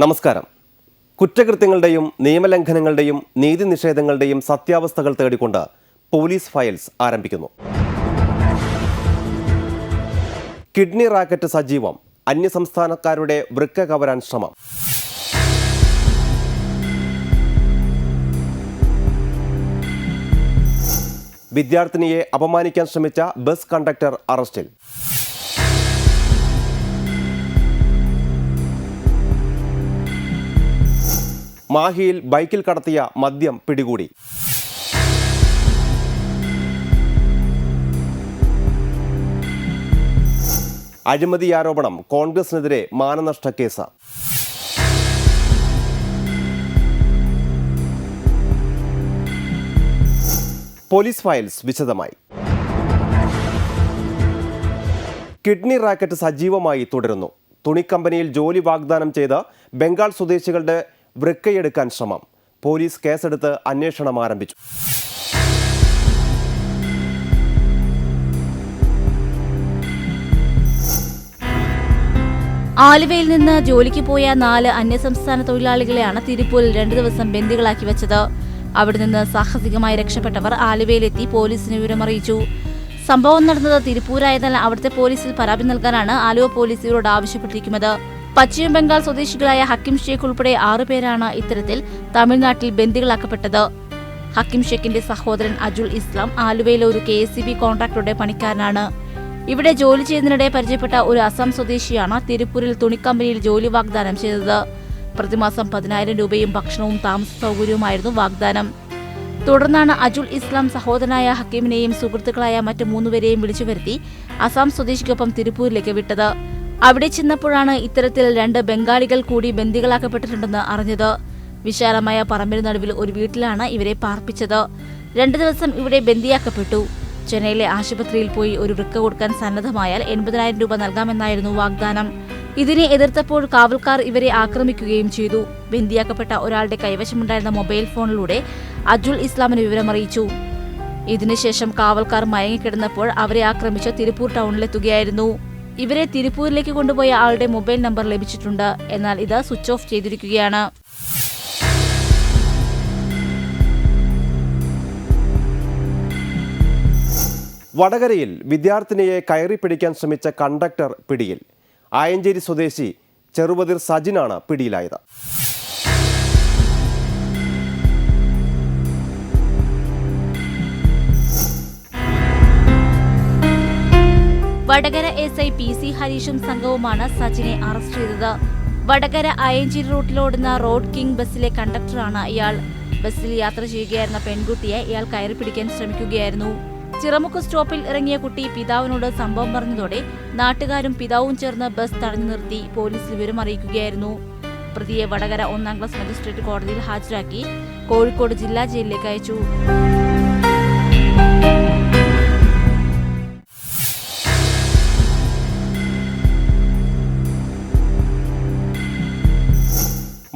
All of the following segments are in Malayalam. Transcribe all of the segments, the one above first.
നമസ്കാരം. കുറ്റകൃത്യങ്ങളുടെയും നിയമലംഘനങ്ങളുടെയും നീതി നിഷേധങ്ങളുടെയും സത്യാവസ്ഥകൾ തേടിക്കൊണ്ട് പോലീസ് ഫയൽസ് ആരംഭിക്കുന്നു. കിഡ്നി റാക്കറ്റ് സജീവം. അന്യസംസ്ഥാനക്കാരുടെ വൃക്ക കവരാൻ ശ്രമം. വിദ്യാർത്ഥിനിയെ അപമാനിക്കാൻ ശ്രമിച്ച ബസ് കണ്ടക്ടർ അറസ്റ്റിൽ. മാഹിയിൽ ബൈക്കിൽ കടത്തിയ മദ്യം പിടികൂടി. അഴിമതി ആരോപണം കോൺഗ്രസിനെതിരെ മാനനഷ്ട കേസ്. പോലീസ് ഫയൽസ് വിശദമായി. കിഡ്നി റാക്കറ്റ് സജീവമായി തുടരുന്നു. തുണിക്കമ്പനിയിൽ ജോലി വാഗ്ദാനം ചെയ്ത ബംഗാൾ സ്വദേശികളുടെ വൃക്കയെടുക്കാൻ ശ്രമം. പോലീസ് കേസെടുത്ത് അന്വേഷണം ആരംഭിച്ചു. ആലുവയിൽ നിന്ന് ജോലിക്ക് പോയ നാല് അന്യസംസ്ഥാന തൊഴിലാളികളെയാണ് തിരുപ്പൂരിൽ രണ്ടു ദിവസം ബന്ദികളാക്കി വെച്ചത്. അവിടെ നിന്ന് സാഹസികമായി രക്ഷപ്പെട്ടവർ ആലുവയിലെത്തി പോലീസിന് വിവരമറിയിച്ചു. സംഭവം നടന്നത് തിരുപ്പൂരായതിനാൽ അവിടുത്തെ പോലീസിൽ പരാതി നൽകാനാണ് ആലുവ പോലീസ് ഇവരോട് ആവശ്യപ്പെട്ടിരിക്കുന്നത്. പശ്ചിമ ബംഗാൾ സ്വദേശികളായ ഹക്കിം ഷേഖ് ഉൾപ്പെടെ ആറുപേരാണ് ഇത്തരത്തിൽ തമിഴ്നാട്ടിൽ ബന്ദികളാക്കപ്പെട്ടത്. ഹക്കിം ഷേഖിന്റെ സഹോദരൻ അജുൽ ഇസ്ലാം ആലുവയിലെ ഒരു കെ എസ് സി ബി കോൺട്രാക്ടറുടെ പണിക്കാരനാണ്. ഇവിടെ ജോലി ചെയ്യുന്നതിനിടെ പരിചയപ്പെട്ട ഒരു അസം സ്വദേശിയാണ് തിരുപ്പൂരിൽ തുണിക്കമ്പനിയിൽ ജോലി വാഗ്ദാനം ചെയ്തത്. പ്രതിമാസം പതിനായിരം രൂപയും ഭക്ഷണവും താമസ സൗകര്യവുമായിരുന്നു വാഗ്ദാനം. തുടർന്നാണ് അജുൽ ഇസ്ലാം സഹോദരനായ ഹക്കീമിനെയും സുഹൃത്തുക്കളായ മറ്റു മൂന്നുപേരെയും വിളിച്ചു വരുത്തി അസാം സ്വദേശിക്കൊപ്പം തിരുപ്പൂരിലേക്ക് വിട്ടത്. അവിടെ ചെന്നപ്പോഴാണ് ഇത്തരത്തിൽ രണ്ട് ബംഗാളികൾ കൂടി ബന്ദികളാക്കപ്പെട്ടിട്ടുണ്ടെന്ന് അറിഞ്ഞത്. വിശാലമായ പറമ്പിന് നടുവിൽ ഒരു വീട്ടിലാണ് ഇവരെ പാർപ്പിച്ചത്. രണ്ടു ദിവസം ഇവിടെ ബന്ദിയാക്കപ്പെട്ടു. ചെന്നൈയിലെ ആശുപത്രിയിൽ പോയി ഒരു വൃക്ക കൊടുക്കാൻ സന്നദ്ധമായാൽ എൺപതിനായിരം രൂപ നൽകാമെന്നായിരുന്നു വാഗ്ദാനം. ഇതിനെ എതിർത്തപ്പോൾ കാവൽക്കാർ ഇവരെ ആക്രമിക്കുകയും ചെയ്തു. ബന്ദിയാക്കപ്പെട്ട ഒരാളുടെ കൈവശമുണ്ടായിരുന്ന മൊബൈൽ ഫോണിലൂടെ അജുൽ ഇസ്ലാമിന് വിവരമറിയിച്ചു. ഇതിനുശേഷം കാവൽക്കാർ മയങ്ങിക്കിടന്നപ്പോൾ അവരെ ആക്രമിച്ച് തിരുപ്പൂർ ടൗണിലെത്തുകയായിരുന്നു. ഇവരെ തിരുപ്പൂരിലേക്ക് കൊണ്ടുപോയ ആളുടെ മൊബൈൽ നമ്പർ ലഭിച്ചിട്ടുണ്ട്. എന്നാൽ ഇത് സ്വിച്ച് ഓഫ് ചെയ്തിരിക്കുകയാണ്. വടകരയിൽ വിദ്യാർത്ഥിനിയെ കയറി പിടിക്കാൻ ശ്രമിച്ച കണ്ടക്ടർ പിടിയിൽ. ആയഞ്ചേരി സ്വദേശി ചെറുപതിർ സജിനാണ് പിടിയിലായത്. Vadakara S I P C ഹരീഷും സംഘവുമാണ് സച്ചിനെ അറസ്റ്റ് ചെയ്തത്. വടകര അയഞ്ചേരി റൂട്ടിലോടുന്ന റോഡ് കിങ് ബസ്സിലെ കണ്ടക്ടറാണ് ഇയാൾ. ബസ്സിൽ യാത്ര ചെയ്യുകയായിരുന്ന പെൺകുട്ടിയെ ഇയാൾ കയറി പിടിക്കാൻ ശ്രമിക്കുകയായിരുന്നു. ചിറമുക്ക് സ്റ്റോപ്പിൽ ഇറങ്ങിയ കുട്ടി പിതാവിനോട് സംഭവം പറഞ്ഞതോടെ നാട്ടുകാരും പിതാവും ചേർന്ന് ബസ് തടഞ്ഞു നിർത്തി പോലീസ് വിവരം അറിയിക്കുകയായിരുന്നു. പ്രതിയെ വടകര ഒന്നാം ക്ലാസ് മജിസ്ട്രേറ്റ് കോടതിയിൽ ഹാജരാക്കി കോഴിക്കോട് ജില്ലാ ജയിലിലേക്ക് അയച്ചു.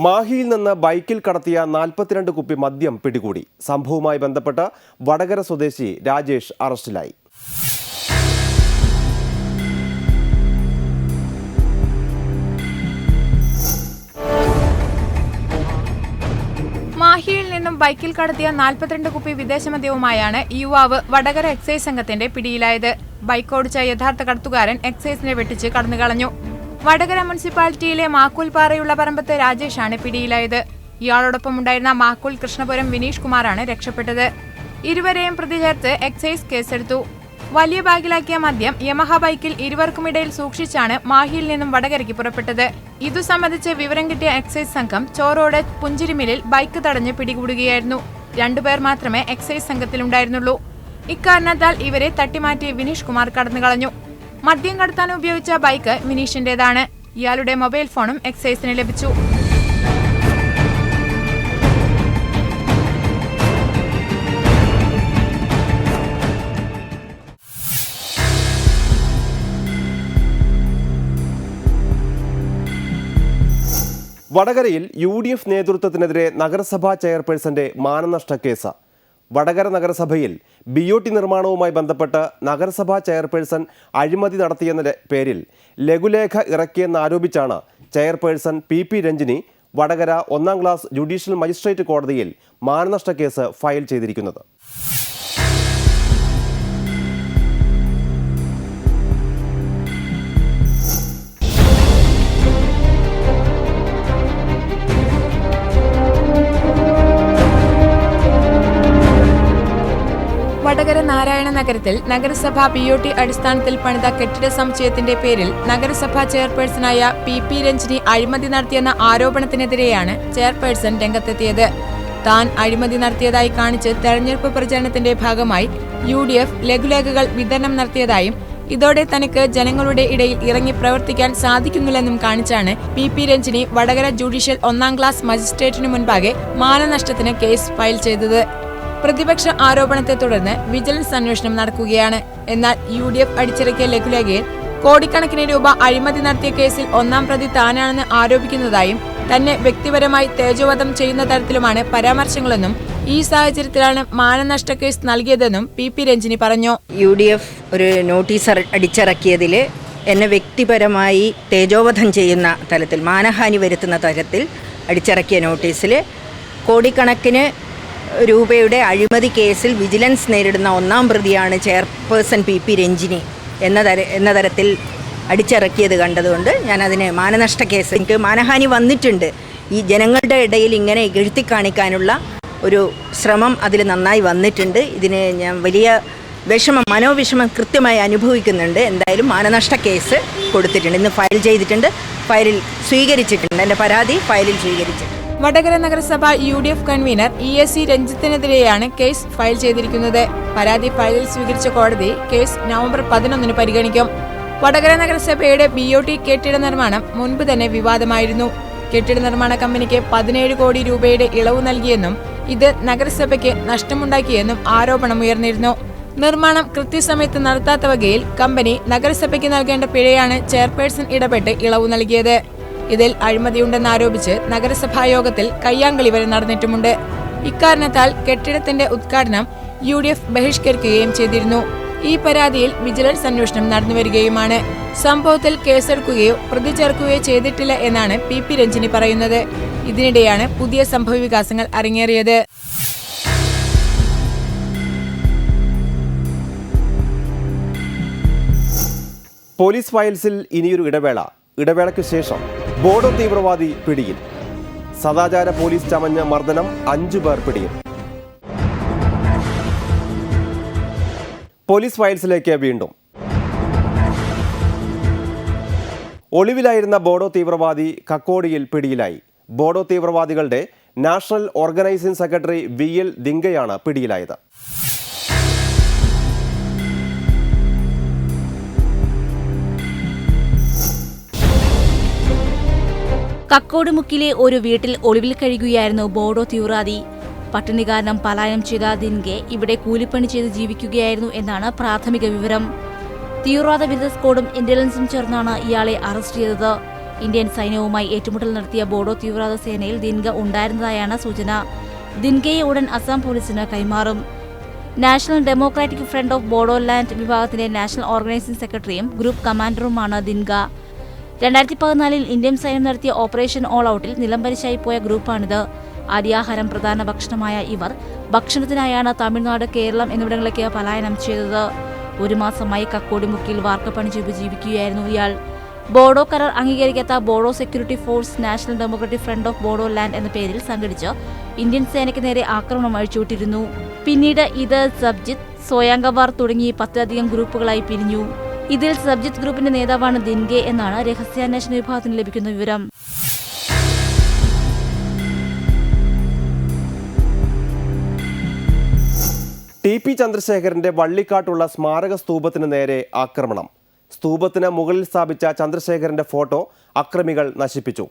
മാഹിയിൽ നിന്ന് ബൈക്കിൽ കടത്തിയ നാൽപ്പത്തിരണ്ട് കുപ്പി മദ്യം പിടികൂടി. സംഭവവുമായി ബന്ധപ്പെട്ട് വടകര സ്വദേശി രാജേഷ് അറസ്റ്റിലായി. മാഹിയിൽ നിന്നും ബൈക്കിൽ കടത്തിയ നാൽപ്പത്തിരണ്ട് കുപ്പി വിദേശ മദ്യവുമായാണ് യുവാവ് വടകര എക്സൈസ് സംഘത്തിന്റെ പിടിയിലായത്. ബൈക്ക് ഓടിച്ച യഥാർത്ഥ കടത്തുകാരൻ എക്സൈസിനെ വെട്ടിച്ച് കടന്നുകളഞ്ഞു. വടകര മുനിസിപ്പാലിറ്റിയിലെ മാക്കൂൽ പാറയുള്ള പറമ്പത്ത് രാജേഷാണ് പിടിയിലായത്. ഇയാളോടൊപ്പം ഉണ്ടായിരുന്ന മാക്കൂൽ കൃഷ്ണപുരം വിനീഷ് കുമാറാണ് രക്ഷപ്പെട്ടത്. ഇരുവരെയും പ്രതി ചേർത്ത് എക്സൈസ് കേസെടുത്തു. വലിയ ബാഗിലാക്കിയ മദ്യം യമഹ ബൈക്കിൽ ഇരുവർക്കുമിടയിൽ സൂക്ഷിച്ചാണ് മാഹിയിൽ നിന്നും വടകരയ്ക്ക് പുറപ്പെട്ടത്. ഇതു സംബന്ധിച്ച് വിവരം കിട്ടിയ എക്സൈസ് സംഘം ചോറോട് പുഞ്ചിരിമിലിൽ ബൈക്ക് തടഞ്ഞ് പിടികൂടുകയായിരുന്നു. രണ്ടുപേർ മാത്രമേ എക്സൈസ് സംഘത്തിലുണ്ടായിരുന്നുള്ളൂ. ഇക്കാരണത്താൽ ഇവരെ തട്ടിമാറ്റി വിനീഷ് കുമാർ കടന്നുകളഞ്ഞു. മദ്യം കടത്താൻ ഉപയോഗിച്ച ബൈക്ക് മിനീഷിന്റേതാണ്. ഇയാളുടെ മൊബൈൽ ഫോണും എക്സൈസിന് ലഭിച്ചു. വടകരയിൽ യു ഡി എഫ് നേതൃത്വത്തിനെതിരെ നഗരസഭാ ചെയർപേഴ്സന്റെ മാനനഷ്ട കേസ് വടകര നഗരസഭയിൽ ബി ഒ ടി നിർമ്മാണവുമായി ബന്ധപ്പെട്ട് നഗരസഭാ ചെയർപേഴ്സൺ അഴിമതി നടത്തിയെന്ന പേരിൽ ലഘുലേഖ ഇറക്കിയെന്നാരോപിച്ചാണ് chairperson P P Ranjini Vadakara ഒന്നാം ക്ലാസ് ജുഡീഷ്യൽ മജിസ്ട്രേറ്റ് കോടതിയിൽ മാനനഷ്ട കേസ് ഫയൽ ചെയ്തിരിക്കുന്നത്. നഗരത്തിൽ നഗരസഭ പി ഒ ടി അടിസ്ഥാനത്തിൽ പണിത കെട്ടിട സമുച്ചയത്തിന്റെ പേരിൽ നഗരസഭാ ചെയർപേഴ്സണായ പി പി രഞ്ജിനി അഴിമതി നടത്തിയെന്ന ആരോപണത്തിനെതിരെയാണ് ചെയർപേഴ്സൺ രംഗത്തെത്തിയത്. താൻ അഴിമതി നടത്തിയതായി കാണിച്ച് തെരഞ്ഞെടുപ്പ് പ്രചരണത്തിന്റെ ഭാഗമായി യു ഡി എഫ് ലഘുലേഖകൾ വിതരണം നടത്തിയതായും ഇതോടെ തനിക്ക് ജനങ്ങളുടെ ഇടയിൽ ഇറങ്ങി പ്രവർത്തിക്കാൻ സാധിക്കുന്നില്ലെന്നും കാണിച്ചാണ് P P Ranjini Vadakara judicial ഒന്നാം ക്ലാസ് മജിസ്ട്രേറ്റിനു മുൻപാകെ മാനനഷ്ടത്തിന് കേസ് ഫയൽ ചെയ്തത്. പ്രതിപക്ഷ ആരോപണത്തെ തുടർന്ന് വിജിലൻസ് അന്വേഷണം നടക്കുകയാണ്. എന്നാൽ യു ഡി എഫ് അടിച്ചിറക്കിയ ലഘുലേഖയിൽ കോടിക്കണക്കിന് രൂപ അഴിമതി നടത്തിയ കേസിൽ ഒന്നാം പ്രതി താനാണെന്ന് ആരോപിക്കുന്നതായും തന്നെ വ്യക്തിപരമായി തേജോവധം ചെയ്യുന്ന തരത്തിലുമാണ് പരാമർശങ്ങളെന്നും ഈ സാഹചര്യത്തിലാണ് മാനനഷ്ട കേസ് നൽകിയതെന്നും പി പി രഞ്ജിനി പറഞ്ഞു. യു ഡി എഫ് ഒരു നോട്ടീസ് അടിച്ചിറക്കിയതിൽ എന്നെ വ്യക്തിപരമായി തേജോവധം ചെയ്യുന്ന തരത്തിൽ മാനഹാനി വരുത്തുന്ന തരത്തിൽ അടിച്ചിറക്കിയ നോട്ടീസിൽ കോടിക്കണക്കിന് രൂപയുടെ അഴിമതി കേസിൽ വിജിലൻസ് നേരിടുന്ന ഒന്നാം പ്രതിയാണ് ചെയർപേഴ്സൺ പി പി രഞ്ജിനി എന്ന തര എന്ന തരത്തിൽ അടിച്ചിറക്കിയത് കണ്ടതുകൊണ്ട് ഞാൻ അതിന് മാനനഷ്ട കേസ് എനിക്ക് മാനഹാനി വന്നിട്ടുണ്ട്. ഈ ജനങ്ങളുടെ ഇടയിൽ ഇങ്ങനെ എഴുത്തി കാണിക്കാനുള്ള ഒരു ശ്രമം അതിൽ നന്നായി വന്നിട്ടുണ്ട്. ഇതിന് ഞാൻ വലിയ വിഷമം മനോവിഷമം കൃത്യമായി അനുഭവിക്കുന്നുണ്ട്. എന്തായാലും മാനനഷ്ട കേസ് കൊടുത്തിട്ടുണ്ട്. ഇന്ന് ഫയൽ ചെയ്തിട്ടുണ്ട്. ഫയലിൽ സ്വീകരിച്ചിട്ടുണ്ട്. എന്റെ പരാതി ഫയലിൽ സ്വീകരിച്ചിട്ടുണ്ട്. വടകര നഗരസഭ U D F convener E S C രഞ്ജിത്തിനെതിരെയാണ് case file ചെയ്തിരിക്കുന്നത്. പരാതി ഫയലിൽ സ്വീകരിച്ച കോടതി കേസ് നവംബർ പതിനൊന്നിന് പരിഗണിക്കും. വടകര നഗരസഭയുടെ ബി ഒ ടി കെട്ടിട നിർമ്മാണം മുൻപ് തന്നെ വിവാദമായിരുന്നു. കെട്ടിട നിർമ്മാണ കമ്പനിക്ക് പതിനേഴ് കോടി രൂപയുടെ ഇളവ് നൽകിയെന്നും ഇത് നഗരസഭയ്ക്ക് നഷ്ടമുണ്ടാക്കിയെന്നും ആരോപണമുയർന്നിരുന്നു നിർമ്മാണം കൃത്യസമയത്ത് നടത്താത്ത വകയിൽ കമ്പനി നഗരസഭയ്ക്ക് നൽകേണ്ട പിഴയാണ് ചെയർപേഴ്സൺ ഇടപെട്ട് ഇളവ് നൽകിയത്. ഇതിൽ അഴിമതിയുണ്ടെന്നാരോപിച്ച് നഗരസഭാ യോഗത്തിൽ കയ്യാങ്കളി വരെ നടന്നിട്ടുമുണ്ട്. ഇക്കാരണത്താൽ കെട്ടിടത്തിന്റെ ഉദ്ഘാടനം യു ഡി എഫ് ബഹിഷ്കരിക്കുകയും ചെയ്തിരുന്നു. ഈ പരാതിയിൽ വിജിലൻസ് അന്വേഷണം നടന്നുവരികയുമാണ് സംഭവത്തിൽ കേസെടുക്കുകയോ പ്രതി ചേർക്കുകയോ ചെയ്തിട്ടില്ല എന്നാണ് പി പി രഞ്ജിനി പറയുന്നത്. ഇതിനിടെയാണ് പുതിയ സംഭവവികാസങ്ങൾ അരങ്ങേറിയത്. പോലീസ് ഫയൽസിൽ ഇനിയൊരു ഇടവേള. ഇടവേളയ്ക്ക് ശേഷം ബോഡോ തീവ്രവാദി പിടിയിൽ. സദാചാര പോലീസ് ചമഞ്ഞ മർദ്ദനം അഞ്ചു പേർ പിടിയിൽ. പോലീസ് ഫയൽസിലേക്ക് വീണ്ടും. ഒളിവിലായിരുന്ന ബോഡോ തീവ്രവാദി കക്കോടിയിൽ പിടിയിലായി. ബോഡോ തീവ്രവാദികളുടെ national organising secretary V L ദിങ്കയാണ് പിടിയിലായത്. കക്കോടുമുക്കിലെ ഒരു വീട്ടിൽ ഒളിവിൽ കഴിയുകയായിരുന്നു ബോഡോ തിയൂറാദി. പട്ടിണി കാരണം പലായനം ചെയ്ത ദിൻഗെ ഇവിടെ കൂലിപ്പണി ചെയ്ത് ജീവിക്കുകയായിരുന്നു എന്നാണ് പ്രാഥമിക വിവരം. തീവ്രവാദ വിരുദ്ധ സ്ക്വാഡും ഇന്റലിജൻസും ചേർന്നാണ് ഇയാളെ അറസ്റ്റ് ചെയ്തത്. ഇന്ത്യൻ സൈന്യവുമായി ഏറ്റുമുട്ടൽ നടത്തിയ ബോഡോ തീവ്രവാദ സേനയിൽ ദിൻഗ ഉണ്ടായിരുന്നതായാണ് സൂചന. ദിൻഗയെ ഉടൻ അസാം പോലീസിന് കൈമാറും. National democratic front of Bodoland വിഭാഗത്തിന്റെ നാഷണൽ ഓർഗനൈസിംഗ് സെക്രട്ടറിയും ഗ്രൂപ്പ് കമാൻഡറുമാണ് ദിൻഗ. രണ്ടായിരത്തി പതിനാലിൽ ഇന്ത്യൻ സൈന്യം നടത്തിയ ഓപ്പറേഷൻ ഓൾ ഔട്ടിൽ നിലംപരിശായി പോയ ഗ്രൂപ്പാണിത്. അരിയാഹാരം പ്രധാന ഭക്ഷണമായ ഇവർ ഭക്ഷണത്തിനായാണ് തമിഴ്നാട് കേരളം എന്നിവിടങ്ങളിലേക്ക് പലായനം ചെയ്തത്. ഒരു മാസമായി കക്കോടിമുക്കിൽ വാർക്കപ്പണി ചെയ്ത് ജീവിക്കുകയായിരുന്നു ഇയാൾ. ബോഡോ കരാർ അംഗീകരിക്കാത്ത Bodo security force national democratic front of Bodoland എന്ന പേരിൽ സംഘടിച്ച് ഇന്ത്യൻ സേനയ്ക്ക് നേരെ ആക്രമണം അഴിച്ചുവിട്ടിരുന്നു. പിന്നീട് ഇത് സബ്ജിത്ത് സോയാങ്കവാർ തുടങ്ങി പത്തിലധികം ഗ്രൂപ്പുകളായി പിരിഞ്ഞു. ഇതിൽ സബ്ജിത്ത് ഗ്രൂപ്പിന്റെ നേതാവാണ് ദിൻഗെ എന്നാണ് രഹസ്യാന്വേഷണ വിഭാഗത്തിന് ലഭിക്കുന്ന വിവരം. ടി പി ചന്ദ്രശേഖരന്റെ വള്ളിക്കാട്ടുള്ള സ്മാരക സ്തൂപത്തിന് നേരെ ആക്രമണം. സ്തൂപത്തിന് മുകളിൽ സ്ഥാപിച്ച ചന്ദ്രശേഖരന്റെ ഫോട്ടോ അക്രമികൾ നശിപ്പിച്ചു.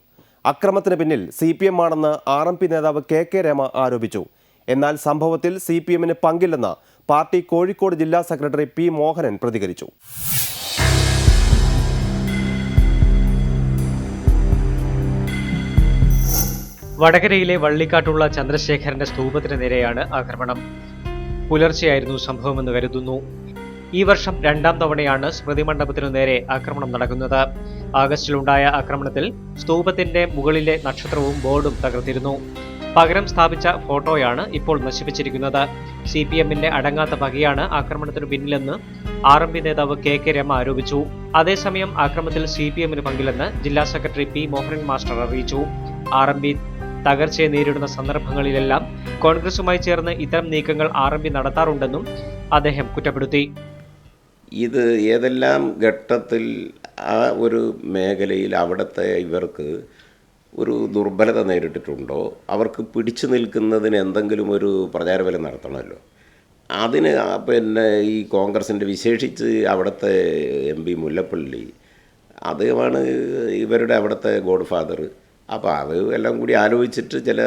അക്രമത്തിന് പിന്നിൽ സി പി എം ആണെന്ന് ആർ എം പി നേതാവ് കെ കെ രമ ആരോപിച്ചു. എന്നാൽ സംഭവത്തിൽ സി പി എമ്മിന് പങ്കില്ലെന്ന് പാർട്ടി കോഴിക്കോട് ജില്ലാ സെക്രട്ടറി പി മോഹനൻ പ്രതികരിച്ചു. വടകരയിലെ വള്ളിക്കാട്ടുള്ള ചന്ദ്രശേഖരന്റെ സ്തൂപത്തിന് നേരെയാണ് ആക്രമണം. പുലർച്ചെയായിരുന്നു സംഭവമെന്ന് കരുതുന്നു. ഈ വർഷം രണ്ടാം തവണയാണ് സ്മൃതി മണ്ഡപത്തിനു നേരെ ആക്രമണം നടക്കുന്നത്. ആഗസ്റ്റിലുണ്ടായ ആക്രമണത്തിൽ സ്തൂപത്തിന്റെ മുകളിലെ നക്ഷത്രവും ബോർഡും തകർത്തിരുന്നു. പകരം സ്ഥാപിച്ച ഫോട്ടോയാണ് ഇപ്പോൾ നശിപ്പിച്ചിരിക്കുന്നത്. സി പി എമ്മിന്റെ അടങ്ങാത്ത പകയാണ് ആക്രമണത്തിനു പിന്നിലെന്ന് ആർ എം പി നേതാവ് കെ കെ രമ ആരോപിച്ചു. അതേസമയം ആക്രമണത്തിൽ സി പി എമ്മിന് പങ്കില്ലെന്ന് ജില്ലാ സെക്രട്ടറി പി മോഹനൻ മാസ്റ്റർ അറിയിച്ചു. ആർ എം പി തകർച്ചയെ നേരിടുന്ന സന്ദർഭങ്ങളിലെല്ലാം കോൺഗ്രസുമായി ചേർന്ന് ഇത്തരം നീക്കങ്ങൾ ആർ എം പി നടത്താറുണ്ടെന്നും അദ്ദേഹം കുറ്റപ്പെടുത്തി. ഇത് ഏതെല്ലാം ഘട്ടത്തിൽ ആ ഒരു മേഖലയിൽ അവിടുത്തെ ഇവർക്ക് ഒരു ദുർബലത നേരിട്ടിട്ടുണ്ടോ? അവർക്ക് പിടിച്ചു നിൽക്കുന്നതിന് എന്തെങ്കിലും ഒരു പ്രചാരബലം നടത്തണമല്ലോ. അതിന് പിന്നെ ഈ കോൺഗ്രസിന്റെ വിശേഷിച്ച് അവിടുത്തെ എം പി മുല്ലപ്പള്ളി അദ്ദേഹമാണ് ഇവരുടെ അവിടുത്തെ ഗോഡ് ഫാദർ അപ്പോൾ അത് എല്ലാം കൂടി ആലോചിച്ചിട്ട് ചില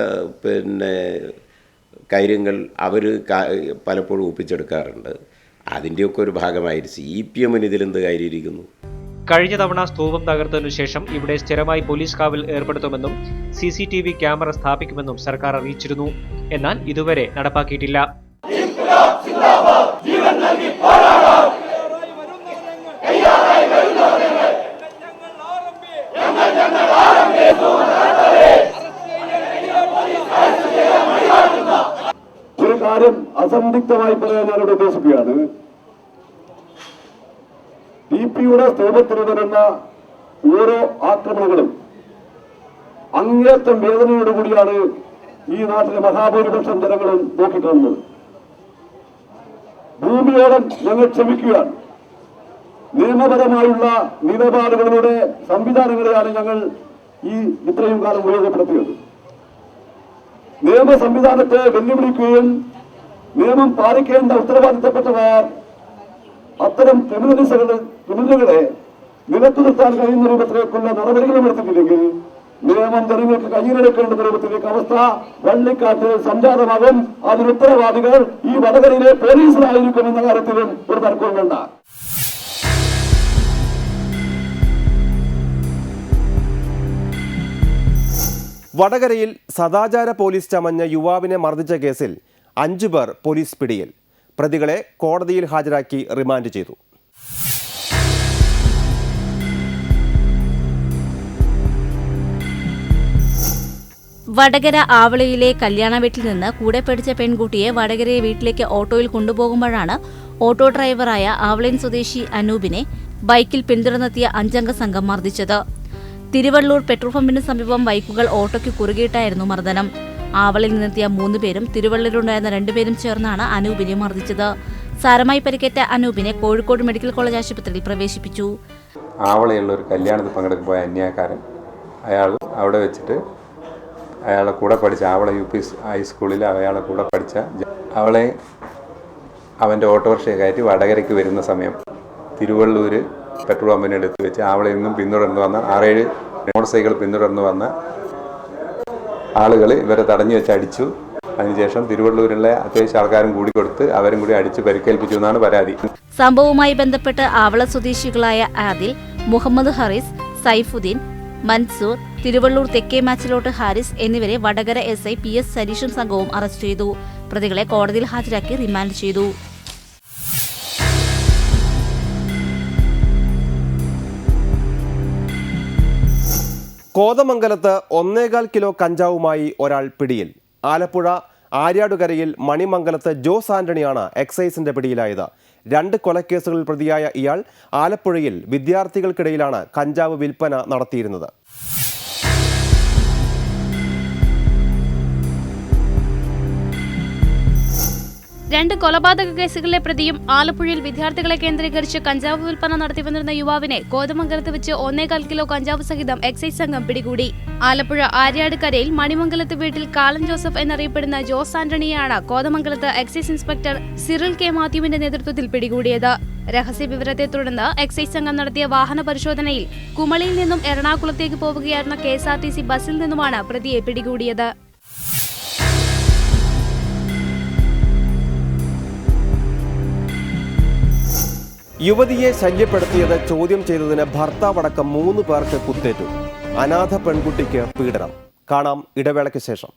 പിന്നെ കാര്യങ്ങൾ അവർ പലപ്പോഴും ഒപ്പിച്ചെടുക്കാറുണ്ട്. അതിന്റെയൊക്കെ ഒരു ഭാഗമായിരിക്കും സി പി എമ്മിന് ഇതിലെന്ത് കാര്യമിരിക്കുന്നു കഴിഞ്ഞ തവണ സ്തൂപം തകർത്തതിനു ശേഷം ഇവിടെ സ്ഥിരമായി പോലീസ് കാവൽ ഏർപ്പെടുത്തുമെന്നും C C T V camera സ്ഥാപിക്കുമെന്നും സർക്കാർ അറിയിച്ചിരുന്നു. എന്നാൽ ഇതുവരെ നടപ്പാക്കിയിട്ടില്ല. ഒരു കാര്യം അസംദിഗ്ധമായി പറയാൻ ഉദ്ദേശിക്കുകയാണ്. ടി പിയുടെ സ്തൂപത്തിന് വരുന്ന ഓരോ ആക്രമണങ്ങളും അങ്ങേറ്റം വേദനയോടുകൂടിയാണ് ഈ നാട്ടിലെ മഹാഭൂരിപക്ഷം ജനങ്ങളും നോക്കിക്കാണുന്നത്. ഭൂമിയോളം ഞങ്ങൾ ക്ഷമിക്കുകയാണ്. നിയമപരമായുള്ള നിലപാടുകളുടെ സംവിധാനങ്ങളെയാണ് ഞങ്ങൾ ഈ ഇത്രയും കാലം ഉപയോഗപ്പെടുത്തിയത്. നിയമ സംവിധാനത്തെ വെല്ലുവിളിക്കുകയും നിയമം പാലിക്കേണ്ട ഉത്തരവാദിത്തപ്പെട്ടവർ അത്തരം ക്രിമിനലിസുകളെ ക്രിമിനലുകളെ നിലത്തു നിർത്താൻ കഴിയുന്ന രൂപത്തിലേക്കുള്ള നടപടികളും എടുത്തിട്ടില്ലെങ്കിൽ നിയമം ജനങ്ങൾക്ക് കയ്യിലെടുക്കേണ്ട രൂപത്തിലേക്ക് അവസ്ഥ വള്ളിക്കാറ്റ് സംജാതമാകും. അതിന് ഉത്തരവാദികൾ ഈ വടകരയിലെ പോലീസിലായിരിക്കും എന്ന കാര്യത്തിലും ഒരു തർക്കവും വേണ്ട. വടകരയിൽ സദാചാര പോലീസ് ചമഞ്ഞ യുവാവിനെ മർദ്ദിച്ച കേസിൽ അഞ്ചുപേർ പോലീസ് പിടിയിൽ. പ്രതികളെ കോടതിയിൽ ഹാജരാക്കി റിമാൻഡ് ചെയ്തു. വടകര ആവളയിലെ കല്യാണ വീട്ടിൽ നിന്ന് കൂടെ പഠിച്ച പെൺകുട്ടിയെ വടകരയെ വീട്ടിലേക്ക് ഓട്ടോയിൽ കൊണ്ടുപോകുമ്പോഴാണ് ഓട്ടോ ഡ്രൈവറായ ആവളയൻ സ്വദേശി അനൂപിനെ ബൈക്കിൽ പിന്തുടർന്നെത്തിയ അഞ്ചംഗ സംഘം മർദ്ദിച്ചത്. തിരുവള്ളൂർ പെട്രോൾ പമ്പിന് സമീപം ബൈക്കുകൾ ഓട്ടോയ്ക്ക് കുറുകിയിട്ടായിരുന്നു മർദ്ദനം. ആവളിൽ നിന്നെത്തിയ മൂന്ന് പേരും തിരുവള്ളിലുണ്ടായിരുന്ന രണ്ടുപേരും ചേർന്നാണ് അനൂപിനെ മർദ്ദിച്ചത്. സാരമായി പരിക്കേറ്റ അനൂപിനെ കോഴിക്കോട് മെഡിക്കൽ കോളേജ് ആശുപത്രിയിൽ പ്രവേശിപ്പിച്ചു. ആവളയുള്ള ഒരു കല്യാണത്തിൽ പങ്കെടുക്കാൻ പോയ അന്യാക്കാരൻ അയാൾ അവിടെ വെച്ചിട്ട് അയാളെ കൂടെ പഠിച്ച ആവള യു പി ഹൈസ്കൂളിൽ അയാളെ കൂടെ പഠിച്ച അവളെ അവന്റെ ഓട്ടോറിക്ഷയെ കയറ്റി വടകരയ്ക്ക് വരുന്ന സമയം തിരുവള്ളൂർ പെട്രോൾ പമ്പിനെ അടുത്ത് വെച്ച് അവളെ നിന്നും പിന്തുടർന്ന് വന്ന ആറേഴ് മോട്ടോർ സൈക്കിൾ പിന്തുടർന്ന് വന്ന ആളുകൾ ഇവരെ തടഞ്ഞു വെച്ച് അടിച്ചു. അതിനുശേഷം തിരുവള്ളൂരിലെ അത്യാവശ്യം ആൾക്കാരും കൂടി കൊടുത്ത് അവരും കൂടി അടിച്ച് പരിക്കേൽപ്പിച്ചു എന്നാണ് പരാതി. സംഭവവുമായി ബന്ധപ്പെട്ട് ആവള സ്വദേശികളായ ആദിൽ മുഹമ്മദ് ഹറീസ് സൈഫുദ്ദീൻ മൻസൂർ തിരുവള്ളൂർ തെക്കേ മാച്ചിലോട്ട് ഹാരിസ് എന്നിവരെ Vadakara S I P S സരീഷും സംഘവും അറസ്റ്റ് ചെയ്തു. പ്രതികളെ കോടതിയിൽ ഹാജരാക്കി റിമാൻഡ് ചെയ്തു. കോതമംഗലത്ത് ഒന്നേകാൽ കിലോ കഞ്ചാവുമായി ഒരാൾ പിടിയിൽ. ആലപ്പുഴ ആര്യാടുകരയിൽ മണിമംഗലത്ത് ജോസ് ആന്റണിയാണ് എക്സൈസിന്റെ പിടിയിലായത്. രണ്ട് കൊലക്കേസുകളിൽ പ്രതിയായ ഇയാൾ ആലപ്പുഴയിൽ വിദ്യാർത്ഥികൾക്കിടയിലാണ് കഞ്ചാവ് വിൽപ്പന നടത്തിയിരുന്നത്. രണ്ട് കൊലപാതക കേസുകളിലെ പ്രതിയും ആലപ്പുഴയിൽ വിദ്യാർത്ഥികളെ കേന്ദ്രീകരിച്ച് കഞ്ചാവ് വിൽപ്പന നടത്തിവന്നിരുന്ന യുവാവിനെ കോതമംഗലത്ത് വെച്ച് ഒന്നേകാൽ കിലോ കഞ്ചാവ് സഹിതം എക്സൈസ് സംഘം പിടികൂടി. ആലപ്പുഴ ആര്യാടുകരയിൽ മണിമംഗലത്ത് വീട്ടിൽ കാളൻ ജോസഫ് എന്നറിയപ്പെടുന്ന ജോസ് ആന്റണിയാണ് കോതമംഗലത്ത് എക്സൈസ് ഇൻസ്പെക്ടർ സിറിൽ കെ മാത്യുവിന്റെ നേതൃത്വത്തിൽ പിടികൂടിയത്. രഹസ്യ വിവരത്തെ തുടർന്ന് എക്സൈസ് സംഘം നടത്തിയ വാഹന പരിശോധനയിൽ കുമളിയിൽ നിന്നും എറണാകുളത്തേക്ക് പോവുകയായിരുന്ന കെ ബസ്സിൽ നിന്നുമാണ് പ്രതിയെ പിടികൂടിയത്. യുവതിയെ ശല്യപ്പെടുത്തിയത് ചോദ്യം ചെയ്തതിന് ഭർത്താവടക്കം മൂന്ന് പേർക്ക് കുത്തേറ്റു. അനാഥ പെൺകുട്ടിക്ക് പീഡനം. കാണാം ഇടവേളയ്ക്ക് ശേഷം.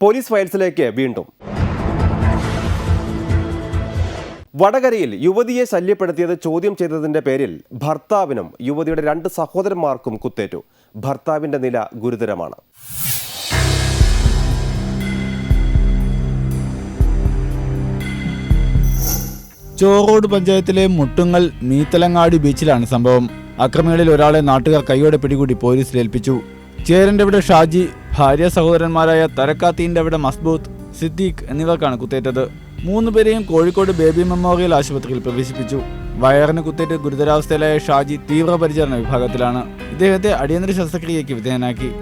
പോലീസ് ഫയൽസിലേക്ക് വീണ്ടും. വടകരയിൽ യുവതിയെ ശല്യപ്പെടുത്തിയത് ചോദ്യം ചെയ്തതിന്റെ പേരിൽ ഭർത്താവിനും യുവതിയുടെ രണ്ട് സഹോദരന്മാർക്കും കുത്തേറ്റു. ഭർത്താവിന്റെ നില ഗുരുതരമാണ്. ചോറോഡ് പഞ്ചായത്തിലെ മുട്ടുങ്ങൽ മീത്തലങ്ങാടി ബീച്ചിലാണ് സംഭവം. അക്രമികളിൽ ഒരാളെ നാട്ടുകാർ കൈയോടെ പിടികൂടി പോലീസിൽ ഏൽപ്പിച്ചു. ചേരന്റെ അവിടെ ഷാജി ഭാര്യ സഹോദരന്മാരായ തരക്കാത്തീന്റെ അവിടെ മസ്ബൂത്ത് സിദ്ദീഖ് എന്നിവർക്കാണ് കുത്തേറ്റത്. മൂന്നുപേരെയും കോഴിക്കോട് ബേബി മെമ്മോറിയൽ ആശുപത്രിയിൽ പ്രവേശിപ്പിച്ചു. വയറിന് കുത്തേറ്റ് ഗുരുതരാവസ്ഥയിലായ ഷാജി തീവ്രപരിചരണ വിഭാഗത്തിലാണ്. ഇദ്ദേഹത്തെ അടിയന്തര ശസ്ത്രക്രിയയ്ക്ക് വിധേയനാക്കി.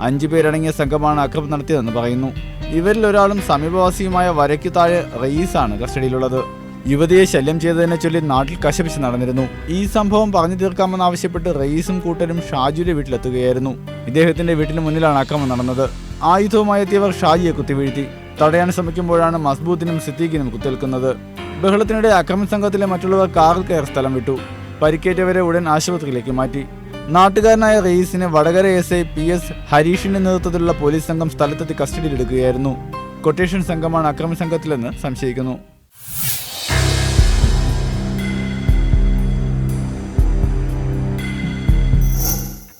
അഞ്ചു പേരടങ്ങിയ സംഘമാണ് അക്രമം നടത്തിയതെന്ന് പറയുന്നു. ഇവരിൽ ഒരാളും സമീപവാസിയുമായ വരയ്ക്കു താഴെ റയീസാണ് കസ്റ്റഡിയിലുള്ളത്. യുവതിയെ ശല്യം ചെയ്തതിനെ ചൊല്ലി നാട്ടിൽ കശപിച്ച് നടന്നിരുന്നു. ഈ സംഭവം പറഞ്ഞു തീർക്കാമെന്നാവശ്യപ്പെട്ട് റയീസും കൂട്ടരും ഷാജിയുടെ വീട്ടിലെത്തുകയായിരുന്നു. ഇദ്ദേഹത്തിന്റെ വീട്ടിന് മുന്നിലാണ് ആക്രമണം നടന്നത്. ആയുധവുമായി എത്തിയവർ ഷാജിയെ കുത്തിവീഴ്ത്തി. തടയാൻ ശ്രമിക്കുമ്പോഴാണ് മസ്ബൂദിനും സിദ്ദീഖിനും കുത്തേൽക്കുന്നത്. ബഹളത്തിനിടെ അക്രമ സംഘത്തിലെ മറ്റുള്ളവർ കാറിൽ കയറി സ്ഥലം വിട്ടു. പരിക്കേറ്റവരെ ഉടൻ ആശുപത്രിയിലേക്ക് മാറ്റി. നാട്ടുകാരനായ റയീസിനെ Vadakara S I P S ഹരീഷിന്റെ നേതൃത്വത്തിലുള്ള പോലീസ് സംഘം സ്ഥലത്തെത്തി കസ്റ്റഡിയിലെടുക്കുകയായിരുന്നു. കൊട്ടേഷൻ സംഘമാണ് അക്രമ സംഘത്തിലെന്ന് സംശയിക്കുന്നു.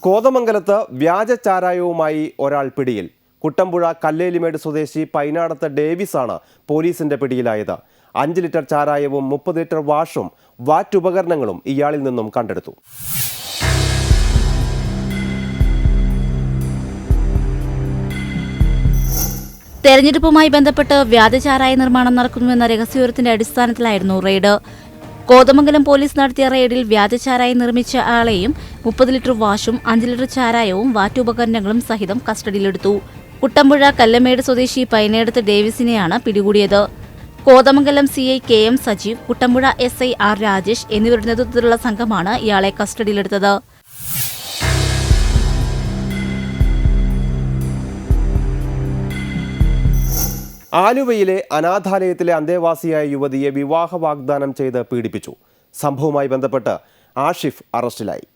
കോതമംഗലത്ത് വ്യാജ ചാരായവുമായി ഒരാൾ പിടിയിൽ. കുട്ടമ്പുഴ കല്ലേലിമേട് സ്വദേശി പൈനാടത്ത് ആണ് പോലീസിന്റെ പിടിയിലായത്. അഞ്ച് ലിറ്റർ ചാരായവും മുപ്പത് ലിറ്റർ വാഷും വാറ്റ് ഉപകരണങ്ങളും ഇയാളിൽ നിന്നും കണ്ടെടുത്തു. തെരഞ്ഞെടുപ്പുമായി ബന്ധപ്പെട്ട് വ്യാജചാരായ നിർമ്മാണം നടക്കുന്നുവെന്ന രഹസ്യവിവരത്തിന്റെ അടിസ്ഥാനത്തിലായിരുന്നു റെയ്ഡ്. കോതമംഗലം പോലീസ് നടത്തിയ റെയ്ഡിൽ വ്യാജചാരായി നിർമ്മിച്ച ആളെയും മുപ്പത് ലിറ്റർ വാഷും അഞ്ച് ലിറ്റർ ചാരായവും വാറ്റുപകരണങ്ങളും സഹിതം കസ്റ്റഡിയിലെടുത്തു. കുട്ടമ്പുഴ കല്ലമേട് സ്വദേശി പൈനേടത്ത് ഡേവിസിനെയാണ് പിടികൂടിയത്. Kothamangalam C I K M Sajeev Kuttampuzha S I R Rajesh എന്നിവരുടെ നേതൃത്വത്തിലുള്ള സംഘമാണ് ഇയാളെ കസ്റ്റഡിയിലെടുത്തത്. ആലുവയിലെ അനാഥാലയത്തിലെ അന്തേവാസിയായ യുവതിയെ വിവാഹ വാഗ്ദാനം ചെയ്ത് പീഡിപ്പിച്ചു. സംഭവവുമായി ബന്ധപ്പെട്ട് ആഷിഫ് അറസ്റ്റിലായി.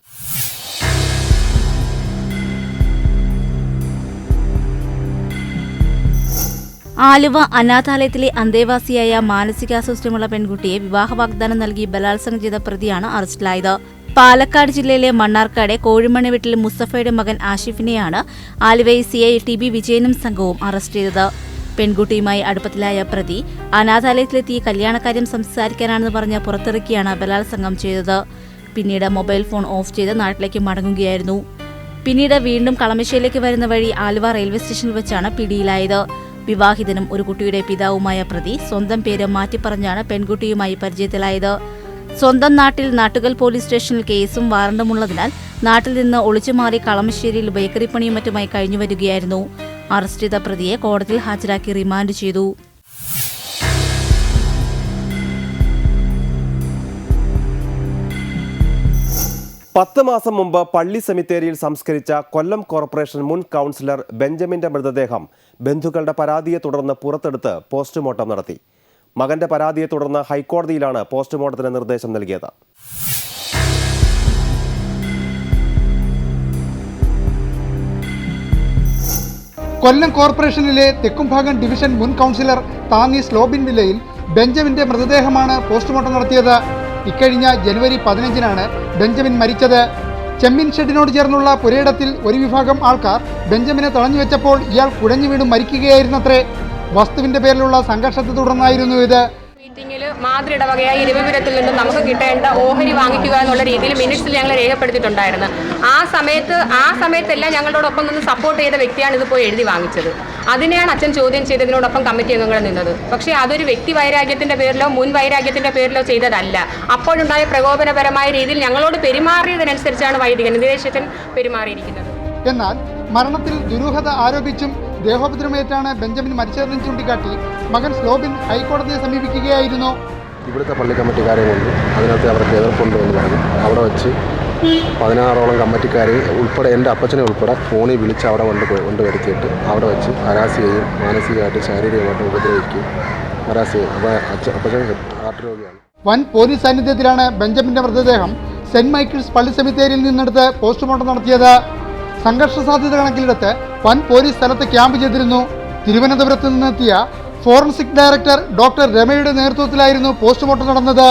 ആലുവ അനാഥാലയത്തിലെ അന്തേവാസിയായ മാനസികാസ്വാസ്ഥ്യമുള്ള പെൺകുട്ടിയെ വിവാഹ വാഗ്ദാനം നൽകി ബലാത്സംഗം ചെയ്ത പ്രതിയാണ് അറസ്റ്റിലായത്. പാലക്കാട് ജില്ലയിലെ മണ്ണാർക്കാട് കോഴിമണി വീട്ടിൽ മുസ്തഫയുടെ മകൻ ആഷിഫിനെയാണ് ആലുവയിൽ സി ഐ ടി ബി വിജയനും സംഘവും അറസ്റ്റ് ചെയ്തത്. പെൺകുട്ടിയുമായി അടുപ്പത്തിലായ പ്രതി അനാഥാലയത്തിലെത്തി കല്യാണക്കാര്യം സംസാരിക്കാനാണെന്ന് പറഞ്ഞ് പുറത്തിറക്കിയാണ് ബലാത്സംഗം ചെയ്തത്. പിന്നീട് മൊബൈൽ ഫോൺ ഓഫ് ചെയ്ത് നാട്ടിലേക്ക് മടങ്ങുകയായിരുന്നു. പിന്നീട് വീണ്ടും കളമശ്ശേരിയിലേക്ക് വരുന്ന വഴി ആലുവ റെയിൽവേ സ്റ്റേഷനിൽ വെച്ചാണ് പിടിയിലായത്. വിവാഹിതനും ഒരു കുട്ടിയുടെ പിതാവുമായ പ്രതി സ്വന്തം പേര് മാറ്റിപ്പറഞ്ഞാണ് പെൺകുട്ടിയുമായി പരിചയത്തിലായത്. സ്വന്തം നാട്ടിൽ നാട്ടുകൽ പോലീസ് സ്റ്റേഷനിൽ കേസും വാറണ്ടുമുള്ളതിനാൽ നാട്ടിൽ നിന്ന് ഒളിച്ചുമാറി കളമശ്ശേരിയിൽ ബേക്കറി പണിയും മറ്റുമായി കഴിഞ്ഞു വരികയായിരുന്നു അറസ്റ്റ് ചെയ്ത പ്രതിയെ കോടതിയിൽ ഹാജരാക്കി റിമാൻഡ് ചെയ്തു. പത്ത് മാസം മുമ്പ് പള്ളി സെമിത്തേരിയിൽ സംസ്കരിച്ച കൊല്ലം കോർപ്പറേഷൻ മുൻ കൗൺസിലർ ബെഞ്ചമിന്റെ മൃതദേഹം ബന്ധുക്കളുടെ പരാതിയെ തുടർന്ന് പുറത്തെടുത്ത് പോസ്റ്റ്മോർട്ടം നടത്തി. മകന്റെ പരാതിയെ തുടർന്ന് ഹൈക്കോടതിയിലാണ് പോസ്റ്റ്മോർട്ടത്തിന് നിർദ്ദേശം നൽകിയത്. കൊല്ലം കോർപ്പറേഷനിലെ തെക്കുംഭാഗം ഡിവിഷൻ മുൻ കൗൺസിലർ താങ്ങി സ്ലോബിൻ വില്ലയിൽ ബെഞ്ചമിന്റെ മൃതദേഹമാണ് പോസ്റ്റ്മോർട്ടം നടത്തിയത്. ഇക്കഴിഞ്ഞ ജനുവരി പതിനഞ്ചിനാണ് ബെഞ്ചമിൻ മരിച്ചത്. ചെമ്മിൻ ഷെഡിനോട് ചേർന്നുള്ള പുരയിടത്തിൽ ഒരു വിഭാഗം ആൾക്കാർ ബെഞ്ചമിനെ തടഞ്ഞു വെച്ചപ്പോൾ ഇയാൾ കുഴഞ്ഞു വീണ് മരിക്കുകയായിരുന്നത്രേ. വസ്തുവിന്റെ പേരിലുള്ള സംഘർഷത്തെ തുടർന്നായിരുന്നു ഇത്. മീറ്റിംഗിൽ മാതൃഇടവകയായ ഇരുവപുരത്തിൽ നിന്ന് നമുക്ക് കിട്ടേണ്ട ഓഹരി വാങ്ങിക്കുക എന്നുള്ള രീതിയിൽ മിനിറ്റ്സിൽ ഞങ്ങൾ രേഖപ്പെടുത്തിയിട്ടുണ്ടായിരുന്നു. ആ സമയത്ത് ആ സമയത്തെല്ലാം ഞങ്ങളോടൊപ്പം നിന്ന് സപ്പോർട്ട് ചെയ്ത വ്യക്തിയാണ് ഇത് പോയി എഴുതി വാങ്ങിച്ചത്. അതിനെയാണ് അച്ഛൻ ചോദ്യം ചെയ്തതിനോടൊപ്പം കമ്മിറ്റി അംഗങ്ങൾ നിന്നത്. പക്ഷേ അതൊരു വ്യക്തി വൈരാഗ്യത്തിന്റെ പേരിലോ മുൻ വൈരാഗ്യത്തിന്റെ പേരിലോ ചെയ്തതല്ല. അപ്പോഴുണ്ടായ പ്രകോപനപരമായ രീതിയിൽ ഞങ്ങളോട് പെരുമാറിയതിനനുസരിച്ചാണ് വൈദികൻ നിർദ്ദേശത്തിൽ പെരുമാറിയിരിക്കുന്നത്. എന്നാൽ മരണത്തിൽ ദുരൂഹത ആരോപിച്ചും ദേഹോപദ്രവമേറ്റാണ് ബെഞ്ചമിൻ മരിച്ചതെന്ന് ചൂണ്ടിക്കാട്ടി മകൻ സ്ലോബിൻ ഹൈക്കോടതിയെ സമീപിക്കുകയായിരുന്നു. ഇവിടുത്തെ പള്ളി കമ്മിറ്റിക്കാരെ കൊണ്ട് അതിനകത്ത് അവർക്ക് എതിർപ്പുണ്ട് എന്ന് പറഞ്ഞു. അവിടെ വെച്ച് പതിനാറോളം കമ്മിറ്റിക്കാരെ ഉൾപ്പെടെ എന്റെ അപ്പച്ചനെ ഉൾപ്പെടെ ഫോണിൽ വിളിച്ച് അവിടെ കൊണ്ട് കൊണ്ടുവരുത്തിയിട്ട് അവിടെ വെച്ച് ഹരാസിയെയും മാനസികമായിട്ടും ശാരീരികമായിട്ട് ഉപദ്രവിക്കുകയും ഹരാസ് അപ്പോൾ അച്ഛൻ അപ്പച്ചൻ ഹാർട്ട് രോഗിയാണ്. വൻ പോലീസ് സാന്നിധ്യത്തിലാണ് ബെഞ്ചമിന്റെ മൃതദേഹം സെന്റ് മൈക്കിൾസ് പള്ളി സെമിത്തേരിയിൽ നിന്നെടുത്ത് പോസ്റ്റ്മോർട്ടം നടത്തിയത്. സംഘർഷ സാധ്യത കണക്കിലെടുത്ത് വൻ പോലീസ് സ്ഥലത്ത് ക്യാമ്പ് ചെയ്തിരുന്നു. തിരുവനന്തപുരത്ത് നിന്നെത്തിയ ഫോറൻസിക് ഡയറക്ടർ ഡോക്ടർ രമയുടെ നേതൃത്വത്തിലായിരുന്നു പോസ്റ്റ്മോർട്ടം നടന്നത്.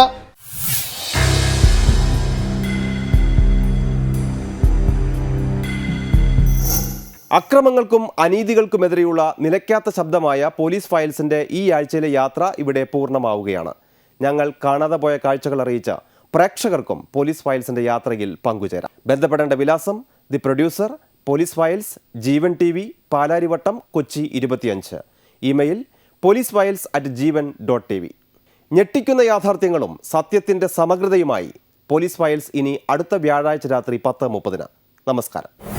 അക്രമങ്ങൾക്കും അനീതികൾക്കുമെതിരെയുള്ള നിലയ്ക്കാത്ത ശബ്ദമായ പോലീസ് ഫയൽസിന്റെ ഈ ആഴ്ചയിലെ യാത്ര ഇവിടെ പൂർണമാവുകയാണ്. ഞങ്ങൾ കാണാതെ പോയ കാഴ്ചകൾ അറിയിച്ച പ്രേക്ഷകർക്കും പോലീസ് ഫയൽസിന്റെ യാത്രയിൽ പങ്കുചേരാം. ബന്ധപ്പെടേണ്ട വിലാസം the producer police files Jeevan T V Palarivattom Kochi ഇരുപത്തിയഞ്ച്. Email police files at Jeevan dot T V. ഞെട്ടിക്കുന്ന യാഥാർത്ഥ്യങ്ങളും സത്യത്തിന്റെ സമഗ്രതയുമായി പോലീസ് ഫയൽസ് ഇനി അടുത്ത വ്യാഴാഴ്ച രാത്രി പത്ത് മുപ്പതിന്. നമസ്കാരം.